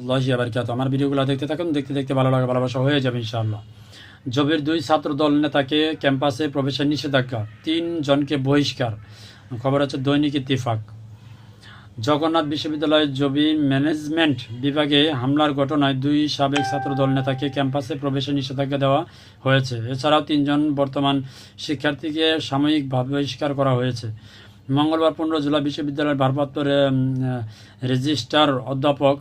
আল্লাহি আবরকাত। আমার ভিডিওগুলো দেখতে থাকুন, দেখতে দেখতে ভালো লাগে, ভালোবাসা হয়ে যাবে ইনশাআল্লাহ। জবির দুই ছাত্র দল নেতাকে ক্যাম্পাসে প্রবেশের নিষেধাজ্ঞা। তিন জনকে বহিষ্কার। খবর আছে দৈনিক ইত্তিফাক। জগন্নাথ বিশ্ববিদ্যালয়ের জবি ম্যানেজমেন্ট বিভাগে হামলার ঘটনায় দুই সাবেক ছাত্রদল নেতাকে ক্যাম্পাসে প্রবেশের নিষেধাজ্ঞা দেওয়া হয়েছে। এছাড়াও তিনজন বর্তমান শিক্ষার্থীকে সাময়িকভাবে বহিষ্কার করা হয়েছে। মঙ্গলবার পনেরো জুলাই বিশ্ববিদ্যালয়ের ভারপ্রাপ্ত রেজিস্ট্রার অধ্যাপক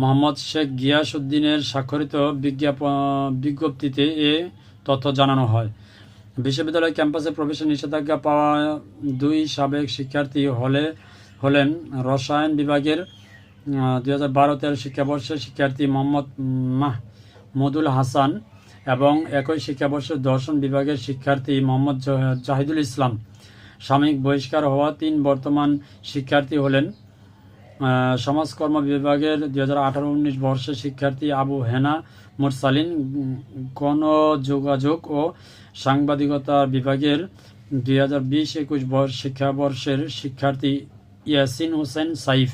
মোহাম্মদ শেখ গিয়াসউদ্দিনের স্বাক্ষরিত বিজ্ঞাপ বিজ্ঞপ্তিতে এ তথ্য জানানো হয়। বিশ্ববিদ্যালয় ক্যাম্পাসে প্রবেশের নিষেধাজ্ঞা পাওয়া দুই সাবেক শিক্ষার্থী হলে, হলেন রসায়ন বিভাগের দুই হাজার বারো তেরো শিক্ষাবর্ষের শিক্ষার্থী মোহাম্মদ মাহমুদুল হাসান এবং একই শিক্ষাবর্ষের দর্শন বিভাগের শিক্ষার্থী মোহাম্মদ জাহিদুল ইসলাম। সাময়িক বহিষ্কার হওয়া তিন বর্তমান শিক্ষার্থী হলেন সমাজকর্ম বিভাগের দুই হাজার আঠারো উনিশ বর্ষের শিক্ষার্থী আবু হেনা মুরসালিন, গণযোগাযোগ ও সাংবাদিকতা বিভাগের দুই হাজার বিশ একুশ শিক্ষাবর্ষের শিক্ষার্থী ইয়াসিন হোসেন সাইফ।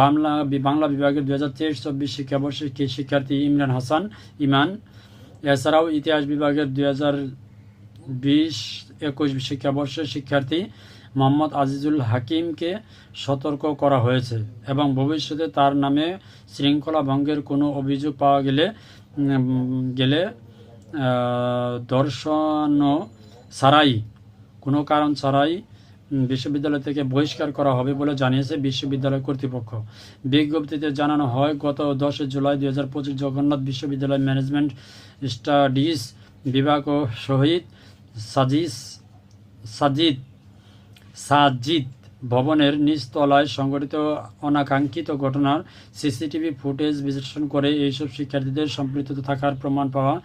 বাংলা বাংলা বিভাগের দুই হাজার তেইশ চব্বিশ শিক্ষাবর্ষের শিক্ষার্থী ইমরান হাসান, ইমান। এছাড়াও ইতিহাস বিভাগের দুই হাজার বিশ একুশ শিক্ষাবর্ষের শিক্ষার্থী মোহাম্মদ আজিজুল হাকিমকে সতর্ক করা হয়েছে এবং ভবিষ্যতে তার নামে শৃঙ্খলা ভঙ্গের কোনো অভিযোগ পাওয়া গেলে গেলে দর্শন ছাড়াই, কোনো কারণ ছাড়াই বিশ্ববিদ্যালয় থেকে বহিষ্কার করা হবে বলে জানিয়েছে বিশ্ববিদ্যালয় কর্তৃপক্ষ। বিজ্ঞপ্তিতে জানানো হয়, গত দশই জুলাই দুই হাজার পঁচিশ জগন্নাথ বিশ্ববিদ্যালয় ম্যানেজমেন্ট স্টাডিজ বিভাগ ও শহীদ সাজিস সাজিদ সাজিদ ভবনের নিচতলায় সংঘটিত অনাকাঙ্ক্ষিত ঘটনার সিসিটিভি ফুটেজ বিশ্লেষণ করে এইসব শিক্ষার্থীদের সম্পৃক্ত থাকার প্রমাণ পাওয়া,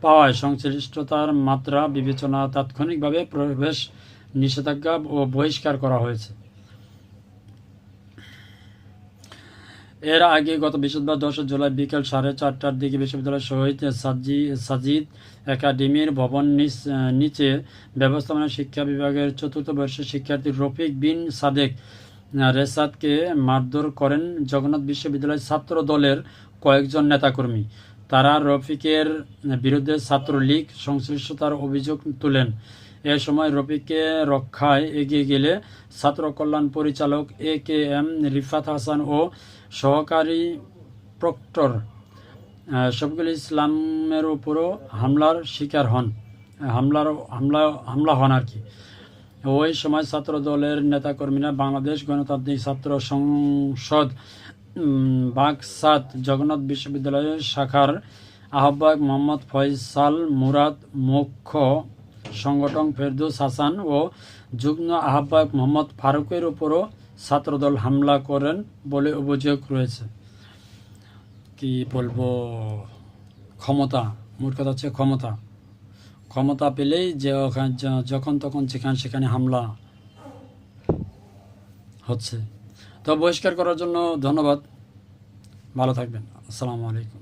পাওয়ায় সংশ্লিষ্টতার মাত্রা বিবেচনা তাৎক্ষণিকভাবে প্রবেশ নিষেধাজ্ঞা ও বহিষ্কার করা হয়েছে। এর আগে গত বৃহস্পতিবার দশ জুলাই বিকেল সাড়ে চারটার দিকে বিশ্ববিদ্যালয়ের শহীদ সাজি, সাজিদ একাডেমির ভবন নিচ- নিচে ব্যবস্থাপনা শিক্ষা বিভাগের চতুর্থ বর্ষের শিক্ষার্থী রফিক বিন সাদেক রেসাদকে মারধর করেন জগন্নাথ বিশ্ববিদ্যালয়ের ছাত্র দলের কয়েকজন নেতাকর্মী। তারা রফিকের বিরুদ্ধে ছাত্রলীগ সংশ্লিষ্টতার অভিযোগ তুলেন। এ সময় রফিককে রক্ষায় এগিয়ে গেলে ছাত্র কল্যাণ পরিচালক A K M Rifat Hasan ও সহকারী প্রক্টর শফিকুল ইসলামের উপরও হামলার শিকার হন, হামলার হামলা হামলা হন আর কি। ওই সময় ছাত্র দলের নেতাকর্মীরা বাংলাদেশ গণতান্ত্রিক ছাত্র সংসদ বাকসাত জগন্নাথ বিশ্ববিদ্যালয়ের শাখার আহ্বায়ক মোহাম্মদ ফয়সাল মুরাদ, মুখ্য সংগঠন ফেরদৌস হাসান ও যুগ্ম আহ্বায়ক মোহাম্মদ ফারুকের উপরও ছাত্রদল হামলা করেন বলে অভিযোগ রয়েছে। কি বলব? ক্ষমতা, মোট কথা হচ্ছে ক্ষমতা। ক্ষমতা পেলেই যে যখন তখন যেখানে সেখানে হামলা হচ্ছে। তো বহিষ্কার করার জন্য ধন্যবাদ। ভালো থাকবেন। আসসালামু আলাইকুম।